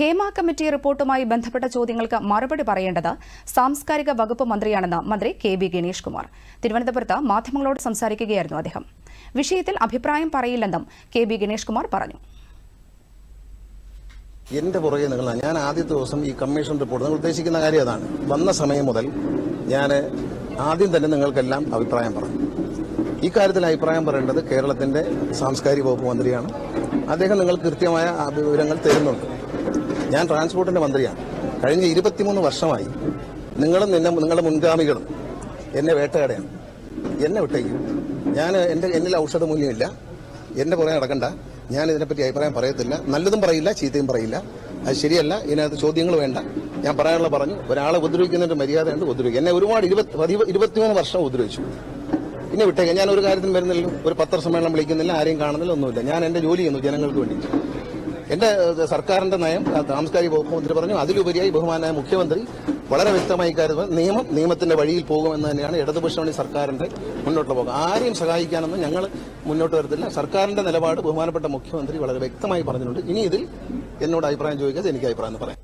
Hema committee റിപ്പോർട്ടുമായി ബന്ധപ്പെട്ട ചോദ്യങ്ങൾക്ക് മറുപടി പറയേണ്ടത് സാംസ്കാരിക വകുപ്പ് മന്ത്രിയാണെന്ന് മന്ത്രി കെ ബി ഗണേഷ് കുമാർ. തിരുവനന്തപുരത്ത് മാധ്യമങ്ങളോട് സംസാരിക്കുകയായിരുന്നു അദ്ദേഹം. വിഷയത്തിൽ അഭിപ്രായം പറയില്ലെന്നും കെ ബി ഗണേഷ് കുമാർ പറഞ്ഞു. എന്റെ പുറകെ നിങ്ങളാണ് ഞാൻ ആദ്യത്തെ ദിവസം ഈ കമ്മീഷൻ റിപ്പോർട്ട് നിങ്ങൾ ഉദ്ദേശിക്കുന്ന കാര്യം അതാണ്. വന്ന സമയം മുതൽ ഞാൻ ആദ്യം തന്നെ നിങ്ങൾക്കെല്ലാം അഭിപ്രായം പറഞ്ഞു. ഈ കാര്യത്തിൽ അഭിപ്രായം പറയേണ്ടത് കേരളത്തിന്റെ സാംസ്കാരിക വകുപ്പ് മന്ത്രിയാണ്. അദ്ദേഹം നിങ്ങൾ കൃത്യമായ വിവരങ്ങൾ തരുന്നുണ്ട്. ഞാൻ ട്രാൻസ്പോർട്ടിന്റെ മന്ത്രിയാണ്. കഴിഞ്ഞ ഇരുപത്തിമൂന്ന് വർഷമായി നിങ്ങളും നിന്നെ നിങ്ങളുടെ മുൻഗാമികളും എന്നെ വേട്ടയാടയാണ് എന്നെ വിട്ടേക്കും. ഞാൻ എന്റെ എന്നിൽ ഔഷധ മൂല്യമില്ല. എന്റെ പുറകെ നടക്കണ്ട. ഞാൻ ഇതിനെപ്പറ്റി അഭിപ്രായം പറയത്തില്ല. നല്ലതും പറയില്ല ചീത്തയും പറയില്ല. അത് ശരിയല്ല. ഇതിനകത്ത് ചോദ്യങ്ങൾ വേണ്ട. ഞാൻ പറയാനുള്ള പറഞ്ഞു. ഒരാളെ ഉപദ്രവിക്കുന്നതിന്റെ മര്യാദയുണ്ട് ഉപദ്രവിക്കുക എന്നെ ഒരുപാട് ഇരുപത്തി പതി- ഇരുപത്തിമൂന്ന് വർഷം ഉപദ്രവിച്ചു. പിന്നെ വിട്ടേക്കാം. ഞാൻ ഒരു കാര്യത്തിനും വരുന്നില്ല. ഒരു പത്രസമ്മേളനം വിളിക്കുന്നില്ല. ആരെയും കാണുന്നില്ല. ഒന്നുമില്ല. ഞാൻ എന്റെ ജോലി ചെയ്യുന്നു ജനങ്ങൾക്ക് വേണ്ടി എന്റെ സർക്കാരിന്റെ നയം താമസകാരി വകുപ്പ് മന്ത്രി പറഞ്ഞു അതിലുപരിയായി ബഹുമാനായ മുഖ്യമന്ത്രി വളരെ വ്യക്തമായി കാര്യം നിയമം നിയമത്തിന്റെ വഴിയിൽ പോകുമെന്ന് തന്നെയാണ് ഇടതുപക്ഷമണി സർക്കാരിന്റെ മുന്നോട്ട് പോകുക. ആരെയും സഹായിക്കാനൊന്നും ഞങ്ങൾ മുന്നോട്ട് വരത്തില്ല. സർക്കാരിന്റെ നിലപാട് ബഹുമാനപ്പെട്ട മുഖ്യമന്ത്രി വളരെ വ്യക്തമായി പറഞ്ഞിട്ടുണ്ട്. ഇനി ഇതിൽ എന്നോട് അഭിപ്രായം ചോദിക്കാതെ എനിക്ക് അഭിപ്രായം പറയാം.